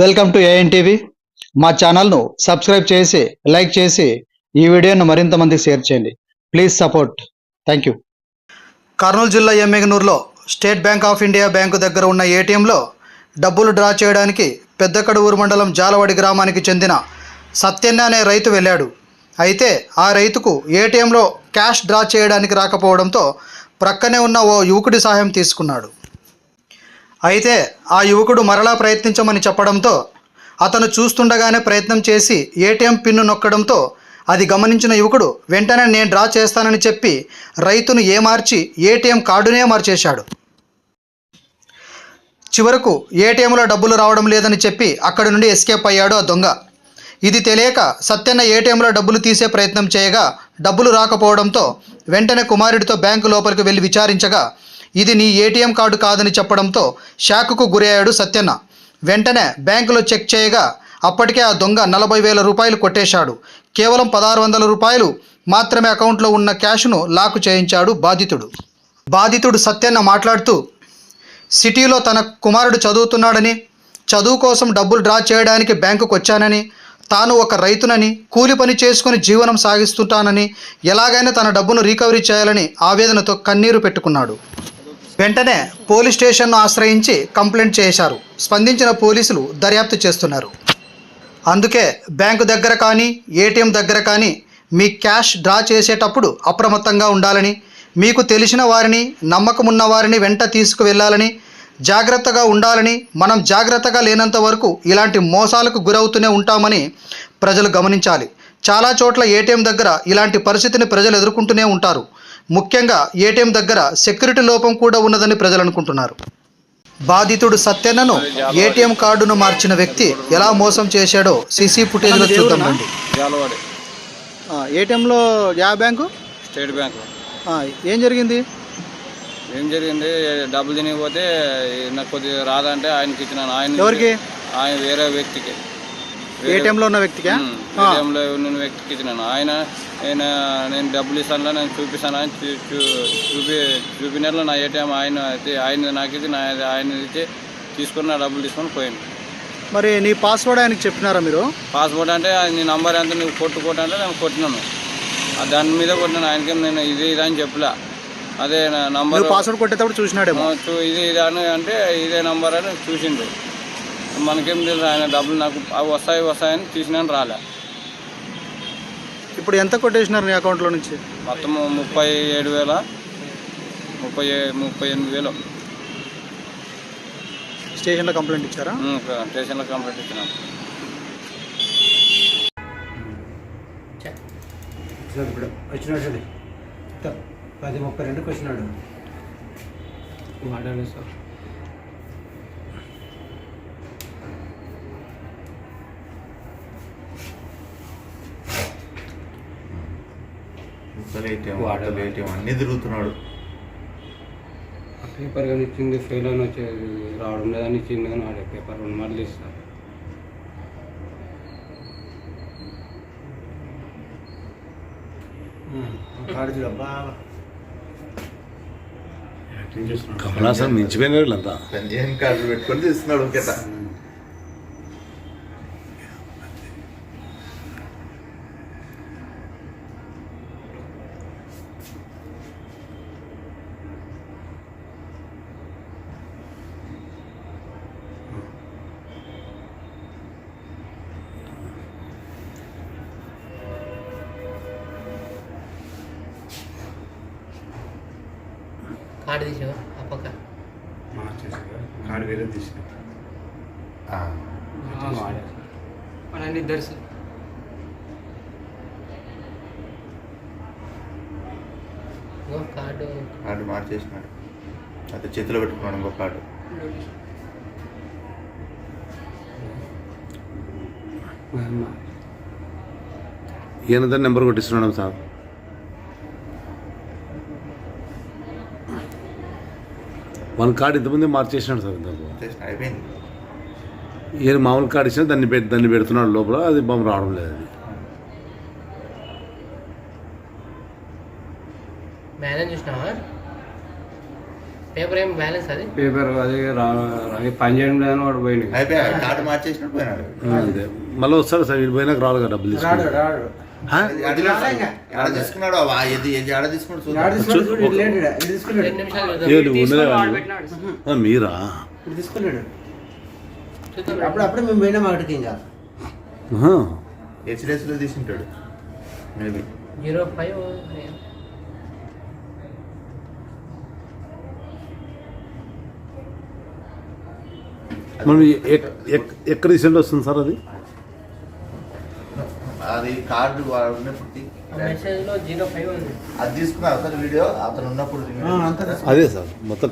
Welcome to AN TV మా ఛానల్ను subscribe చేసి లైక్ చేసి ఈ వీడియోను మరింత మందికి షేర్ చేయండి. Please support thank you Kurnool జిల్లా ఎమ్మెగనూరులో state bank of India bank దగ్గర ఉన్న ఏటీఎంలో డబ్బులు డ్రా చేయడానికి పెద్దకడూరు మండలం జాలవాడి గ్రామానికి చెందిన సత్యన్న అనే రైతు వెళ్ళాడు. అయితే ఆ రైతుకు ఏటీఎంలో క్యాష్ డ్రా చేయడానికి రాకపోవడంతో ప్రక్కనే ఉన్న ఓ యువకుడి సహాయం తీసుకున్నాడు. అయితే ఆ యువకుడు మరలా ప్రయత్నించమని చెప్పడంతో అతను చూస్తుండగానే ప్రయత్నం చేసి ఏటీఎం పిన్ను నొక్కడంతో అది గమనించిన యువకుడు వెంటనే నేను డ్రా చేస్తానని చెప్పి రైతును ఏమార్చి ఏటీఎం కార్డునే మార్చేశాడు. చివరకు ఏటీఎంలో డబ్బులు రావడం లేదని చెప్పి అక్కడి నుండి ఎస్కేప్ అయ్యాడు ఆ దొంగ. ఇది తెలియక సత్యన్న ఏటీఎంలో డబ్బులు తీసే ప్రయత్నం చేయగా డబ్బులు రాకపోవడంతో వెంటనే కుమారుడితో బ్యాంకు లోపలికి వెళ్ళి విచారించగా ఇది నీ ఏటీఎం కార్డు కాదని చెప్పడంతో షాకుకు గురయ్యాడు సత్యన్న. వెంటనే బ్యాంకులో చెక్ చేయగా అప్పటికే ఆ దొంగ నలభై వేల రూపాయలు కొట్టేశాడు. కేవలం పదహారు వందల రూపాయలు మాత్రమే అకౌంట్లో ఉన్న క్యాష్ను లాకు చేయించాడు బాధితుడు. బాధితుడు సత్యన్న మాట్లాడుతూ సిటీలో తన కుమారుడు చదువుతున్నాడని చదువు కోసం డబ్బులు డ్రా చేయడానికి బ్యాంకుకు వచ్చానని తాను ఒక రైతునని కూలి పని చేసుకుని జీవనం సాగిస్తుంటానని ఎలాగైనా తన డబ్బును రికవరీ చేయాలని ఆవేదనతో కన్నీరు పెట్టుకున్నాడు. వెంటనే పోలీస్ స్టేషన్ను ఆశ్రయించి కంప్లైంట్ చేశారు. స్పందించిన పోలీసులు దర్యాప్తు చేస్తున్నారు. అందుకే బ్యాంకు దగ్గర కానీ ఏటీఎం దగ్గర కానీ మీ క్యాష్ డ్రా చేసేటప్పుడు అప్రమత్తంగా ఉండాలని మీకు తెలిసిన వారిని నమ్మకం ఉన్న వారిని వెంట తీసుకువెళ్ళాలని జాగ్రత్తగా ఉండాలని మనం జాగ్రత్తగా లేనంత వరకు ఇలాంటి మోసాలకు గురవుతూనే ఉంటామని ప్రజలు గమనించాలి. చాలా చోట్ల ఏటీఎం దగ్గర ఇలాంటి పరిస్థితిని ప్రజలు ఎదుర్కొంటూనే ఉంటారు. ముఖ్యంగా ఏటీఎం దగ్గర సెక్యూరిటీ లోపం కూడా ఉన్నదని ప్రజలు అనుకుంటున్నారు. బాధితుడు సత్యన్నను ఏటీఎం కార్డును మార్చిన వ్యక్తి ఎలా మోసం చేశాడో సీసీ ఫుటేజ్లో చూద్దాం రండి. ఏటీఎంలో యా బ్యాంకు? State bank. ఏం జరిగింది? ఏం జరిగింది? డబ్బులు తినకపోతే నాకు కొద్దిగా రాదంటే ఆయనకి ఇచ్చినాను ఆయన ఎవరికి? ఆయన వేరే వ్యక్తికి. ఏటీఎంలో ఉన్న వ్యక్తికా? ఏటీఎంలో ఉన్న వ్యక్తికి ఇచ్చినాను ఆయన ఆయన నేను డబ్బులు ఇస్తాను నేను చూపిస్తాను అని చూపి చూపినట్లు నా ఏటీఎం ఆయన అయితే ఆయన నాకు ఇది నా ఆయన ఇచ్చి తీసుకుని నా డబ్బులు తీసుకొని పోయింది మరి నీ పాస్వర్డ్ ఆయనకి చెప్పినారా మీరు? పాస్పోర్ట్ అంటే నీ నంబర్ ఎంత నువ్వు కొట్టు కొట్టు అంటే నేను కొట్టినాను. దాని మీద కొట్టినాను ఆయనకి నేను ఇది ఇది అని చెప్పలే. అదే నా నంబర్ పాస్వర్డ్ కొట్టేటప్పుడు చూసినాడేమో. ఇది ఇది అని అంటే ఇదే నంబర్ అని చూసిండు. మనకేం తెలుసు ఆయన డబ్బులు నాకు అవి వస్తాయి వస్తాయని తీసినాను రాలే. ఇప్పుడు ఎంత కొట్టేసినారు నీ అకౌంట్లో నుంచి? మొత్తం ముప్పై ఏడు వేల ముప్పై ముప్పై ఎనిమిది వేలు. స్టేషన్లో కంప్లైంట్ ఇచ్చారా? స్టేషన్లో కంప్లీట్ ఇచ్చినాం. ఇప్పుడు వచ్చినాడు పది ముప్పై రెండుకి వచ్చినాడు వాడాలి సార్. ముసలి ఏటీఎం. వాటర్ ఏటీఎం అన్నీ తిరుగుతున్నాడు. పేపర్ కానీ ఇచ్చింది ఫెయిల్ అని వచ్చేది రావడం లేదని ఇచ్చింది కానీ వాడే పేపర్ రెండు మళ్ళీ ఇస్తారు కమలాసన్ మించిపోయిన వీళ్ళంతా సంజయన్ కార్డు పెట్టుకొని తీస్తున్నాడు ఇంకెట కార్డు తీసావా ఆ పక్క. కాడు వేరే తీసిన. వాళ్ళని ఇద్దరు సార్. కార్డు. కార్డు మార్చేసినాడు. అయితే చేతిలో పెట్టుకున్నాడు ఇంకో కార్డు. ఈయనతో నెంబర్ కొట్టిస్తున్నాడు సార్. వన్ కార్డు ఇంతమంది మార్చేసినాడు సార్ ఇంతకు అయిపోయింది. ఈయన మామూలు కార్డు ఇచ్చినా దాన్ని పెట్టి దాన్ని పెడుతున్నాడు లోపల అది బొమ్మ రావడం లేదు అది. పేపర్ ఏం బ్యాలెన్స్ అది? పేపర్ అది అది పని లేదని వాడు పోయింది అయిపోయాడు కార్డు మళ్ళీ వస్తాడు సార్ వీళ్ళు పోయినాక రాడు కదా డబ్బులు రాడు రాడు. తీసుకున్నాడు? తీసుకున్నాడు? మీరా? తీసుకున్నాడు. అప్పుడు అప్పుడే మేము అక్కడికి ఎక్కడ రీసెంట్ వస్తుంది సార్ అది? అది కార్డు ఉన్నప్పుడు అది తీసుకున్నా సార్ వీడియో? అతను ఉన్నప్పుడు అదే సార్ మొత్తం